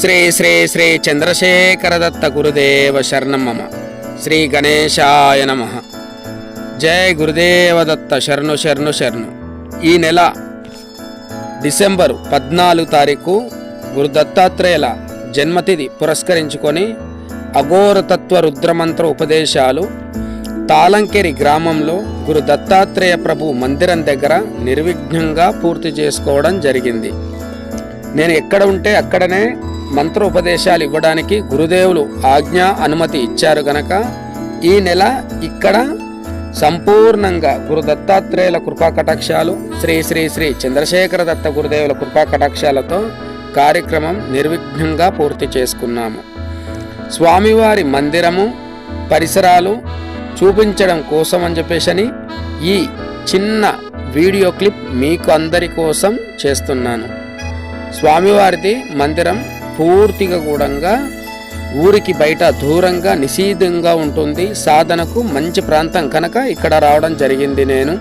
శ్రీ శ్రీ శ్రీ చంద్రశేఖరదత్త గురుదేవ శరణం మమ. శ్రీ గణేశాయ నమ. జయ గురుదేవదత్త శరణు శరణు శరణు. ఈ నెల డిసెంబరు పద్నాలుగు తారీఖు గురు దత్తాత్రేయుల జన్మతిథి పురస్కరించుకొని అఘోరతత్వ రుద్రమంత్ర ఉపదేశాలు తాళంకెరి గ్రామంలో గురు దత్తాత్రేయ ప్రభు మందిరం దగ్గర నిర్విఘ్నంగా పూర్తి చేసుకోవడం జరిగింది. నేను ఎక్కడ ఉంటే అక్కడనే మంత్ర ఉపదేశాలు ఇవ్వడానికి గురుదేవులు ఆజ్ఞ అనుమతి ఇచ్చారు గనక ఈ నెల ఇక్కడ సంపూర్ణంగా గురు దత్తాత్రేయుల కృపా కటాక్షాలు శ్రీ శ్రీ శ్రీ చంద్రశేఖర దత్త గురుదేవుల కృపా కటాక్షాలతో కార్యక్రమం నిర్విఘ్నంగా పూర్తి చేసుకున్నాము. స్వామివారి మందిరము పరిసరాలు చూపించడం కోసం అని చెప్పేసి ఈ చిన్న వీడియో క్లిప్ మీకు అందరి కోసం చేస్తున్నాను. స్వామివారిది మందిరం పూర్తిగా కూడా ఊరికి బయట దూరంగా నిషేధంగా ఉంటుంది. సాధనకు మంచి ప్రాంతం కనుక ఇక్కడ రావడం జరిగింది నేను.